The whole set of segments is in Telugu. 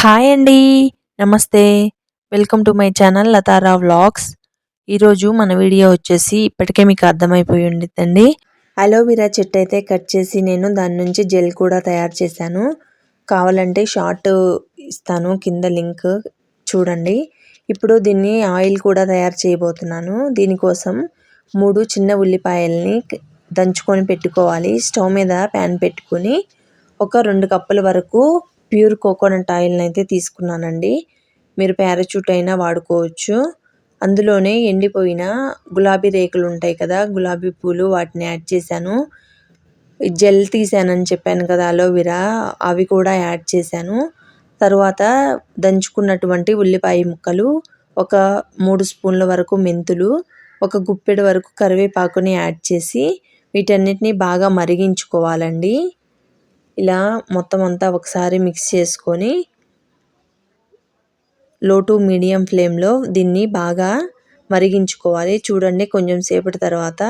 హాయ్ అండి. నమస్తే. Welcome to my channel లతారా vlogs. ఈరోజు మన వీడియో వచ్చేసి ఇప్పటికే మీకు అర్థమైపోయి ఉండిద్దండి. అలోవెరా చెట్టు అయితే కట్ చేసి నేను దాని నుంచి జెల్ కూడా తయారు చేశాను. కావాలంటే షార్ట్ ఇస్తాను కింద లింక్ చూడండి. ఇప్పుడు దీన్ని ఆయిల్ కూడా తయారు చేయబోతున్నాను. దీనికోసం మూడు చిన్న ఉల్లిపాయల్ని దంచుకొని పెట్టుకోవాలి. స్టవ్ మీద ప్యాన్ పెట్టుకుని ఒక రెండు కప్పుల వరకు ప్యూర్ కోకోనట్ ఆయిల్ని అయితే తీసుకున్నానండి. మీరు పారాచూట్ అయినా వాడుకోవచ్చు. అందులోనే ఎండిపోయిన గులాబీ రేకులు ఉంటాయి కదా గులాబీ పూలు వాటిని యాడ్ చేశాను. జెల్ తీసానని చెప్పాను కదా అలోవెరా అవి కూడా యాడ్ చేశాను. తర్వాత దంచుకున్నటువంటి ఉల్లిపాయ ముక్కలు ఒక మూడు స్పూన్ల వరకు మెంతులు ఒక గుప్పెడు వరకు కరివేపాకుని యాడ్ చేసి వీటన్నిటిని బాగా మరిగించుకోవాలండి. ఇలా మొత్తం అంతా ఒకసారి మిక్స్ చేసుకొని లో టు మీడియం ఫ్లేమ్లో దీన్ని బాగా మరిగించుకోవాలి. చూడండి కొంచెం సేపటి తర్వాత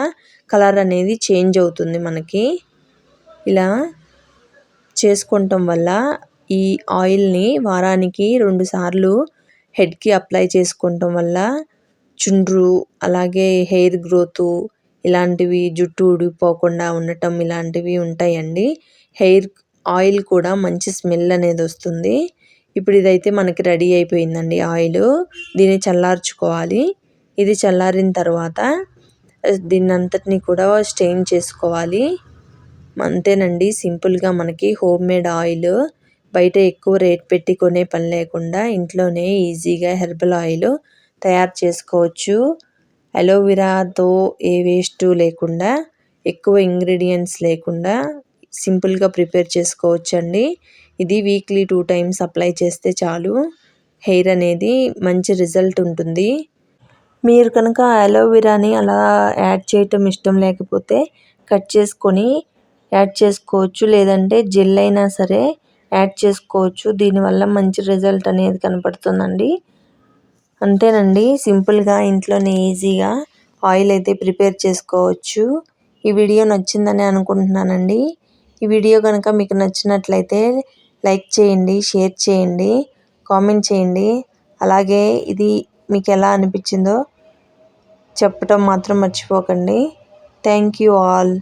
కలర్ అనేది చేంజ్ అవుతుంది మనకి. ఇలా చేసుకోవటం వల్ల ఈ ఆయిల్ని వారానికి రెండుసార్లు హెడ్కి అప్లై చేసుకోవటం వల్ల చుండ్రు అలాగే హెయిర్ గ్రోతు ఇలాంటివి జుట్టు ఊడిపోకుండా ఉండటం ఇలాంటివి ఉంటాయండి. హెయిర్ ఆయిల్ కూడా మంచి స్మెల్ అనేది వస్తుంది. ఇప్పుడు ఇదైతే మనకి రెడీ అయిపోయిందండి ఆయిల్. దీన్ని చల్లార్చుకోవాలి. ఇది చల్లారిన తర్వాత దీన్ని అంతటిని కూడా స్టెయిన్ చేసుకోవాలి. అంతేనండి సింపుల్గా మనకి హోమ్ మేడ్ ఆయిల్. బయట ఎక్కువ రేట్ పెట్టి కొనే పని లేకుండా ఇంట్లోనే ఈజీగా హెర్బల్ ఆయిల్ తయారు చేసుకోవచ్చు. అలోవెరాతో ఏ వేస్ట్ లేకుండా ఎక్కువ ఇంగ్రీడియంట్స్ లేకుండా సింపుల్గా ప్రిపేర్ చేసుకోవచ్చండి. ఇది వీక్లీ టూ టైమ్స్ అప్లై చేస్తే చాలు. హెయిర్ అనేది మంచి రిజల్ట్ ఉంటుంది. మీరు కనుక అలోవెరాని అలా యాడ్ చేయటం ఇష్టం లేకపోతే కట్ చేసుకొని యాడ్ చేసుకోవచ్చు. లేదంటే జెల్ అయినా సరే యాడ్ చేసుకోవచ్చు. దీనివల్ల మంచి రిజల్ట్ అనేది కనపడుతుందండి. అంతేనండి. సింపుల్గా ఇంట్లోనే ఈజీగా ఆయిల్ అయితే ప్రిపేర్ చేసుకోవచ్చు. ఈ వీడియో నచ్చిందని అనుకుంటున్నానండి. ఈ వీడియో కనుక మీకు నచ్చినట్లయితే లైక్ చేయండి షేర్ చేయండి కామెంట్ చేయండి. అలాగే ఇది మీకు ఎలా అనిపించిందో చెప్పటం మాత్రం మర్చిపోకండి. Thank you all.